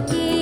কে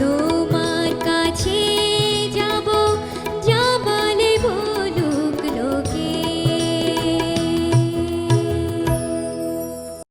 তোমার কাছে